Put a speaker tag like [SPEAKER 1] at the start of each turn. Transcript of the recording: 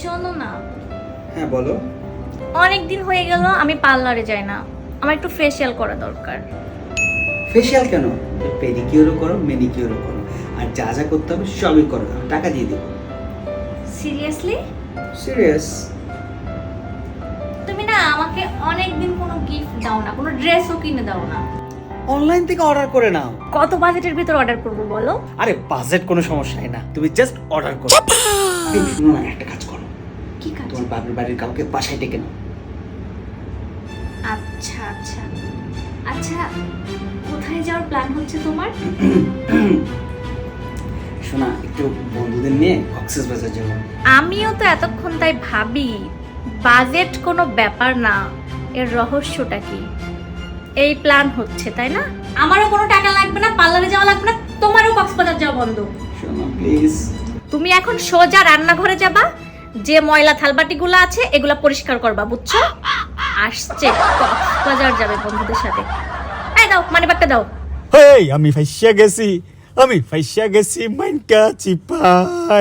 [SPEAKER 1] শোনো না।
[SPEAKER 2] হ্যাঁ বলো।
[SPEAKER 1] অনেক দিন হয়ে গেল আমি পার্লারে যাই না। আমার একটু ফেসিয়াল করা দরকার।
[SPEAKER 2] ফেসিয়াল কেন? পেডিকিউরও করো মেনিকিউরও করো। আর যা যা করতে হবে সবই করো টাকা দিয়ে দেবো
[SPEAKER 1] সিরিয়াসলি
[SPEAKER 2] সিরিয়াস
[SPEAKER 1] তুমি না আমাকে অনেক দিন কোনো গিফট দাও না কোনো ড্রেসও কিনে দাও না।
[SPEAKER 2] অনলাইন থেকে অর্ডার করে নাও।
[SPEAKER 1] কত বাজেটের ভিতর অর্ডার করব বলো?
[SPEAKER 2] আরে বাজেট কোনো সমস্যাই না তুমি জাস্ট অর্ডার করো। একটা
[SPEAKER 1] কাজ
[SPEAKER 2] তোমার বাপের বাড়ির কাউকে বাসায় ডেকে নাও।
[SPEAKER 1] আচ্ছা আচ্ছা। আচ্ছা কোথায় যাওয়ার প্ল্যান হচ্ছে তোমার?
[SPEAKER 2] শোনা একটু বন্ধুদের নিয়ে কক্সেস বাজার যাব।
[SPEAKER 1] আমিও তো এতক্ষণ তাই ভাবি বাজেট কোনো ব্যাপার না এর রহস্যটা কি? এই প্ল্যান হচ্ছে তাই না? আমারও কোনো টাকা লাগবে না পার্লারে যাওয়া লাগবে না তোমারও কক্সবাজার যাওয়া বন্ধ।
[SPEAKER 2] শোনো প্লিজ
[SPEAKER 1] তুমি এখন সোজা রান্নাঘরে যাবা যে ময়লা থালবাটিগুলো আছে, এগুলো পরিষ্কার করবা, বুঝছ? আসছে কক্সবাজার যাবে বন্ধুদের সাথে। এই দাও মানে ব্যাগটা দাও।
[SPEAKER 3] হেই, আমি ফাইসা গেছি। আমি ফাইসা গেছি মাইনকা চিপা